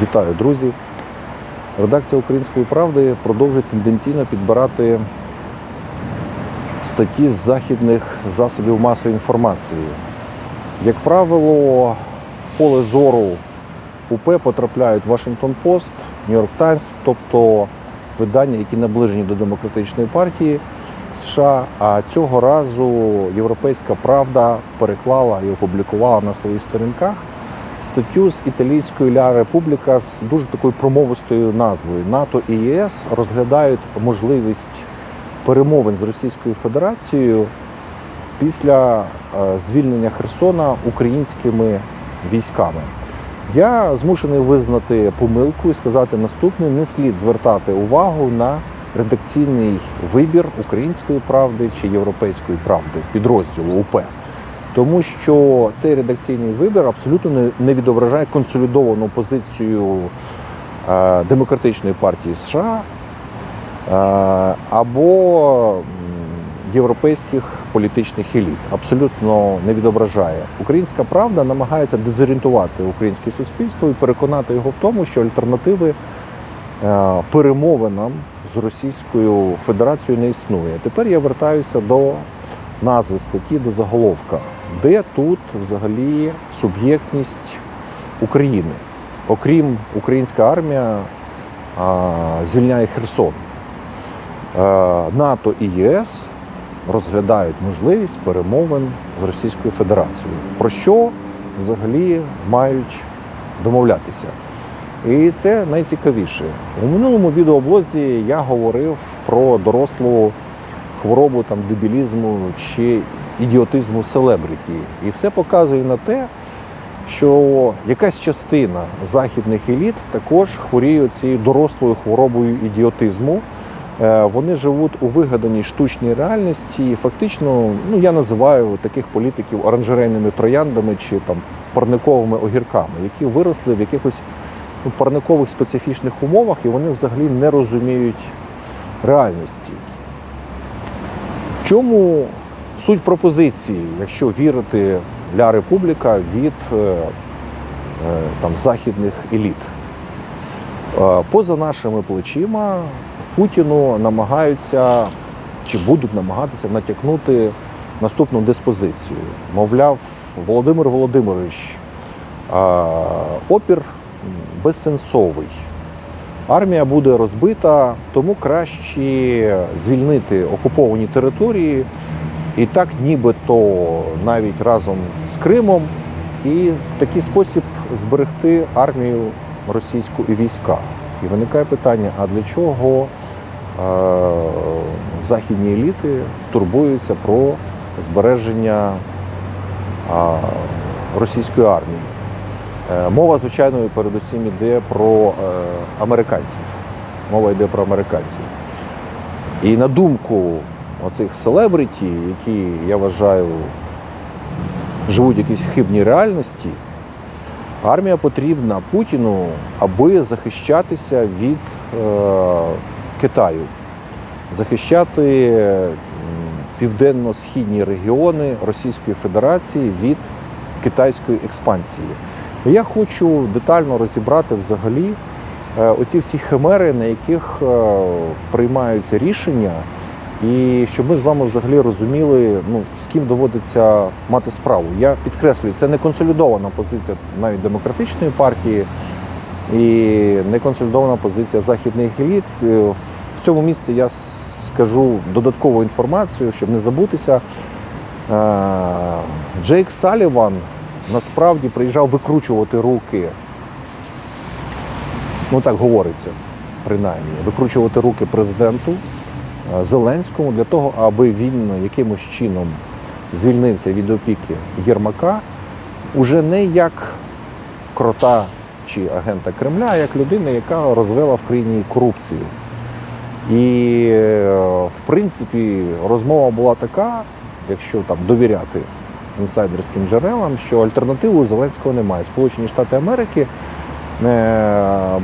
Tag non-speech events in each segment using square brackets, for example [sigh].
Вітаю, друзі! Редакція Української правди продовжує тенденційно підбирати статті з західних засобів масової інформації. Як правило, в поле зору УП потрапляють Вашингтон Пост, Нью-Йорк Таймс, тобто видання, які наближені до демократичної партії США. А цього разу Європейська Правда переклала і опублікувала на своїх сторінках статтю з італійської Ля Републіка з дуже такою промовистою назвою НАТО і ЄС розглядають можливість перемовин з Російською Федерацією після е, звільнення Херсона українськими військами. Я змушений визнати помилку і сказати наступне: не слід звертати увагу на редакційний вибір української правди чи європейської правди підрозділу УП. Тому що цей редакційний вибір абсолютно не- відображає консолідовану позицію е, демократичної партії США е, або європейських політичних еліт. Абсолютно не відображає. Українська правда намагається дезорієнтувати українське суспільство і переконати його в тому, що альтернативи е, перемовинам з Російською Федерацією не існує. Тепер я вертаюся до назви статті, до заголовка, де тут взагалі суб'єктність України. Окрім українська армія а, звільняє Херсон. Е, НАТО і ЄС розглядають можливість перемовин з Російською Федерацією. Про що взагалі мають домовлятися? І це найцікавіше. У минулому відеоблозі я говорив про дорослу хворобу там, дебілізму чи ідіотизму селебриті. І все показує на те, що якась частина західних еліт також хворіють цією дорослою хворобою ідіотизму. Е, Вони живуть у вигаданій штучній реальності. І фактично, ну я називаю таких політиків оранжерейними трояндами чи там парниковими огірками, які виросли в якихось ну, парникових специфічних умовах, і вони взагалі не розуміють реальності. В чому суть пропозиції, якщо вірити Ля Републіка від е, е, там, західних еліт? Е, Поза нашими плечима Путіну намагаються чи будуть намагатися натякнути наступну диспозицію. Мовляв, Володимир Володимирович, опір безсенсовий. Армія буде розбита, тому краще звільнити окуповані території і так, нібито навіть разом з Кримом, і в такий спосіб зберегти армію російську і війська. І виникає питання: а для чого е, західні еліти турбуються про збереження е, російської армії? Е, Мова, звичайно, передусім йде про е, американців. Мова йде про американців. І на думку оцих селебриті, які, я вважаю, живуть в якійсь хибній реальності, армія потрібна Путіну, аби захищатися від е, Китаю, захищати південно-східні регіони Російської Федерації від китайської експансії. Я хочу детально розібрати взагалі е, оці всі химери, на яких е, приймаються рішення, і щоб ми з вами взагалі розуміли, ну, з ким доводиться мати справу. Я підкреслюю, це не консолідована позиція навіть демократичної партії і не консолідована позиція західних еліт. Е, В цьому місці я скажу додаткову інформацію, щоб не забутися. Е, Джейк Саліван насправді приїжджав викручувати руки. Ну так говориться, принаймні, викручувати руки президенту Зеленському для того, аби він якимось чином звільнився від опіки Єрмака, уже не як крота чи агента Кремля, а як людина, яка розвела в країні корупцію. І, в принципі, розмова була така, якщо там довіряти інсайдерським джерелам, що альтернативи у Зеленського немає. Сполучені Штати Америки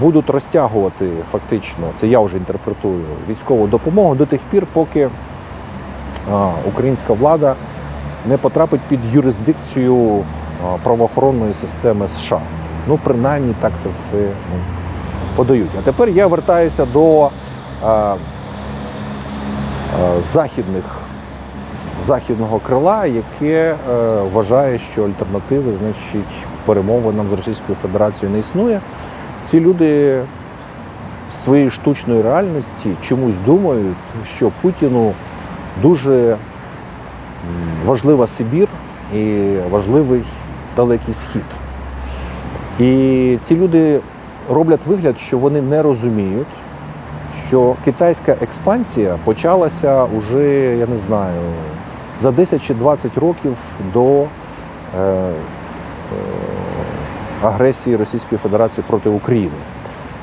будуть розтягувати фактично, це я вже інтерпретую, військову допомогу до тих пір, поки українська влада не потрапить під юрисдикцію правоохоронної системи США. Ну, принаймні так це все ну, подають. А тепер я вертаюся до західних, західного крила, яке е, вважає, що альтернативи, значить, перемовинам з Російською Федерацією не існує. Ці люди з своєї штучної реальності чомусь думають, що Путіну дуже важлива Сибір і важливий далекий схід. І ці люди роблять вигляд, що вони не розуміють, що китайська експансія почалася уже, я не знаю, за 10 чи 20 років до е, е, агресії Російської Федерації проти України.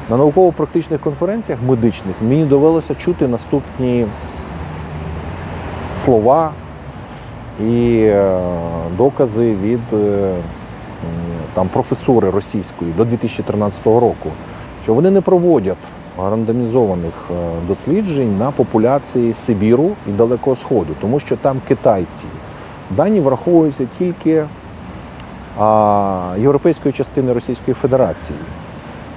На науково-практичних конференціях медичних мені довелося чути наступні слова і е, докази від там, професури російської до 2013 року, що вони не проводять рандомізованих е, досліджень на популяції Сибіру і Далекого Сходу, тому що там китайці. Дані враховуються тільки а, європейської частини Російської Федерації.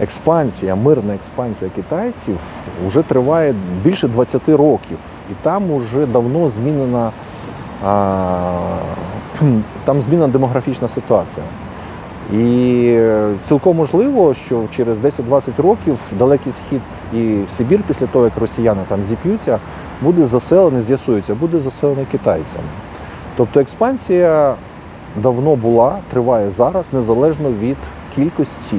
Експансія, мирна експансія китайців вже триває більше 20 років, і там вже давно змінена а, [clears throat] там змінена демографічна ситуація. І е, цілком можливо, що через 10-20 років Далекий Схід і Сибір, після того, як росіяни там зіп'ються, буде заселений, з'ясується, буде заселений китайцями. Тобто експансія давно була, триває зараз, незалежно від кількості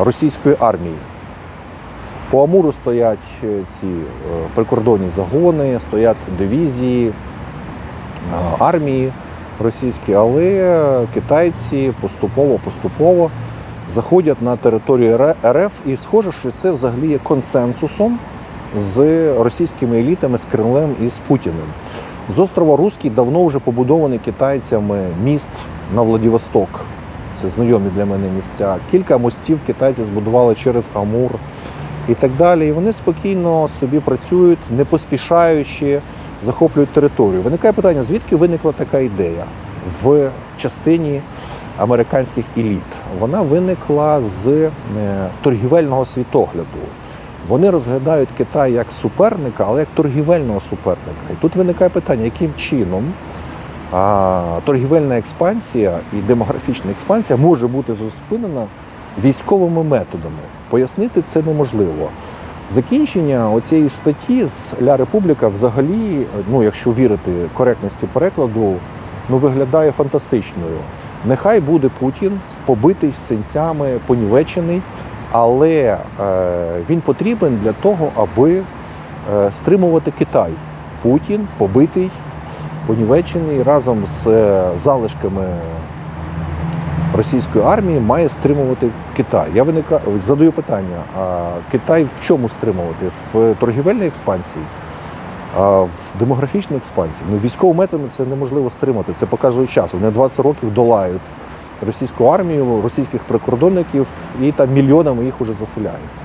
російської армії. По Амуру стоять е, ці е, прикордонні загони, стоять дивізії, армії російські, але китайці поступово-поступово заходять на територію РФ, і схоже, що це взагалі є консенсусом з російськими елітами, з Кремлем і з Путіним. З острова Руський давно вже побудований китайцями міст на Владивосток. Це знайомі для мене місця. Кілька мостів китайці збудували через Амур і так далі. І вони спокійно собі працюють, не поспішаючи, захоплюють територію. Виникає питання, звідки виникла така ідея в частині американських еліт? Вона виникла з е, торгівельного світогляду. Вони розглядають Китай як суперника, але як торгівельного суперника. І тут виникає питання, яким чином торгівельна експансія і демографічна експансія може бути зупинена військовими методами. Пояснити це неможливо. Закінчення оцієї статті з Ля Републіка взагалі, ну якщо вірити коректності перекладу, ну виглядає фантастичною. Нехай буде Путін побитий з синцями, понівечений, але е, він потрібен для того, аби е, стримувати Китай. Путін побитий, понівечений разом з е, залишками російської армії має стримувати Китай. Я виника... задаю питання: а Китай в чому стримувати? В торгівельній експансії, а в демографічній експансії. Ну, військовими методами це неможливо стримати. Це показує час. Вони 20 років долають російську армію, російських прикордонників, і там мільйонами їх уже заселяється.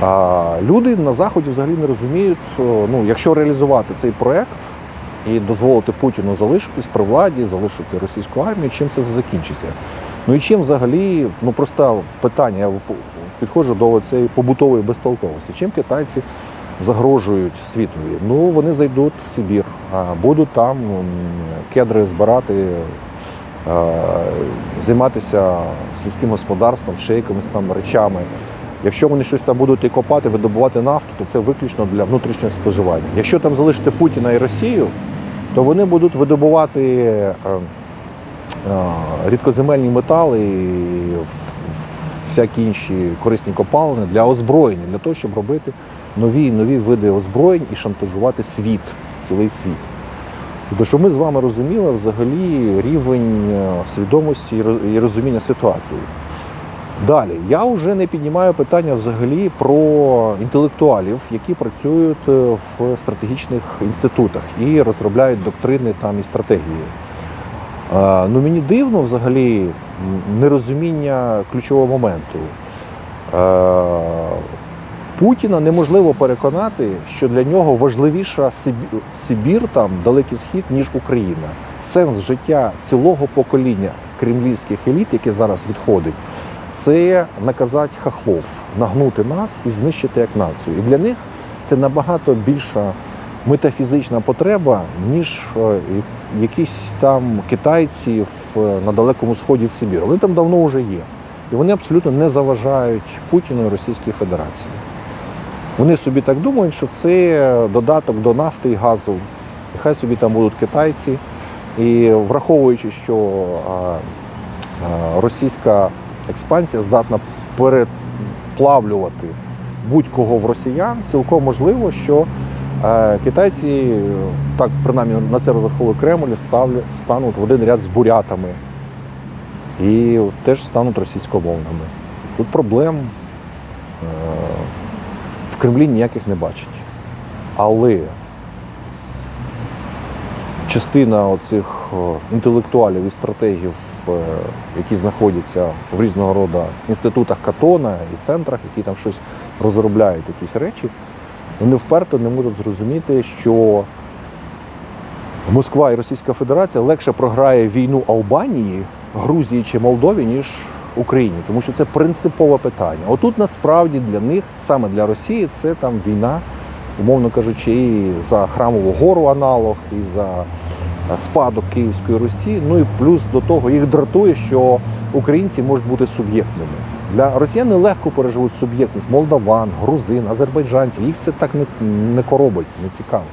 А люди на заході взагалі не розуміють, ну, якщо реалізувати цей проект і дозволити Путіну залишитись при владі, залишити російську армію, чим це закінчиться. Ну і чим взагалі, ну просто питання, я підходжу до цієї побутової безтолковості. Чим китайці загрожують світові? Ну вони зайдуть в Сибір, а будуть там кедри збирати, е, займатися сільським господарством, ще якимись там речами. Якщо вони щось там будуть і копати, видобувати нафту, то це виключно для внутрішнього споживання. Якщо там залишити Путіна і Росію, то вони будуть видобувати е, е, рідкоземельні метали і всякі інші корисні копалини для озброєння, для того, щоб робити нові нові види озброєнь і шантажувати світ, цілий світ. Тобто, щоб ми з вами розуміли взагалі рівень е, свідомості і розуміння ситуації. Далі, я вже не піднімаю питання взагалі про інтелектуалів, які працюють е, в стратегічних інститутах і розробляють доктрини там і стратегії. Е, Ну мені дивно взагалі нерозуміння ключового моменту. Е, Путіна неможливо переконати, що для нього важливіша Сибір, Сибір там, Далекий Схід, ніж Україна. сенс життя цілого покоління кремлівських еліт, яке зараз відходить, це наказати хахлов, нагнути нас і знищити як націю. І для них це набагато більша метафізична потреба, ніж е, якісь там китайці на далекому сході в Сибіру. Вони там давно вже є. І вони абсолютно не заважають Путіну і Російській Федерації. Вони собі так думають, що це додаток до нафти і газу. І хай собі там будуть китайці. І враховуючи, що а, а, російська експансія здатна переплавлювати будь-кого в росіян, цілком можливо, що е, китайці, так принаймні на це розраховує Кремль, ставлять, стануть в один ряд з бурятами і теж стануть російськомовними. Тут проблем е, в Кремлі ніяких не бачить. Але частина оцих інтелектуалів і стратегів, е, які знаходяться в різного роду інститутах Катона і центрах, які там щось розробляють, якісь речі, вони вперто не можуть зрозуміти, що Москва і Російська Федерація легше програє війну Албанії, Грузії чи Молдові, ніж Україні, тому що це принципове питання. Отут насправді для них, саме для Росії, це там війна, умовно кажучи, і за храмову гору аналог, і за е, спадок Київської Русі. Ну і плюс до того їх дратує, що українці можуть бути суб'єктними. Для росіян легко переживуть суб'єктність молдаван, грузин, азербайджанців. Їх це так не, не коробить, не цікавить.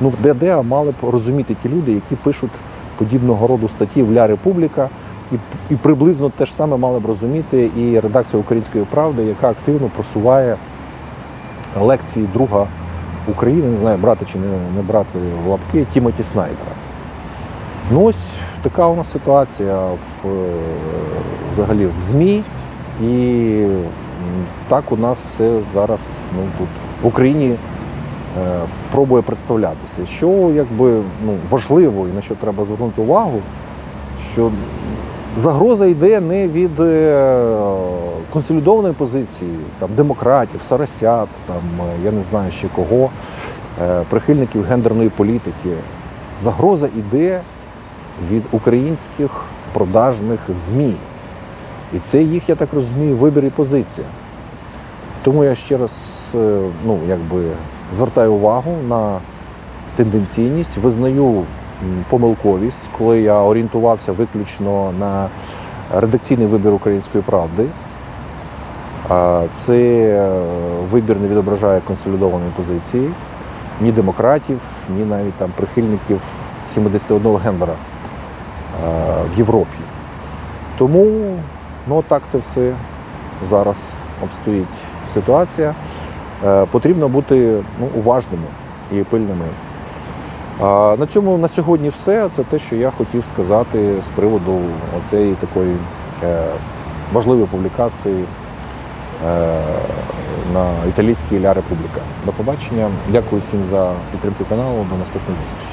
Ну, де де мали б розуміти ті люди, які пишуть подібного роду статті в Ля Републіка, і, і приблизно те ж саме мали б розуміти і редакція Української правди, яка активно просуває лекції друга України, не знаю, брати чи не, не брати в лапки Тімоті Снайдера. Ну ось така у нас ситуація в, е, взагалі в ЗМІ. І так у нас все зараз ну, тут в Україні е, пробує представлятися. Що якби ну, важливо і на що треба звернути увагу, що загроза йде не від е, консолідованої позиції там, демократів, сарасят, там, е, я не знаю ще кого, е, прихильників гендерної політики. Загроза йде від українських продажних ЗМІ. І це їх, я так розумію, вибір і позиція. Тому я ще раз ну, якби, звертаю увагу на тенденційність, визнаю помилковість, коли я орієнтувався виключно на редакційний вибір української правди. Це е, вибір не відображає консолідованої позиції ні демократів, ні навіть там прихильників 71 гендера в Європі. Тому ну, так це все зараз обстоїть ситуація. Е, Потрібно бути ну, уважними і пильними. На цьому на сьогодні все. Це те, що я хотів сказати з приводу цієї такої е, важливої публікації е, на італійській Ля Републіка. До побачення. Дякую всім за підтримку каналу. До наступної зустрічі.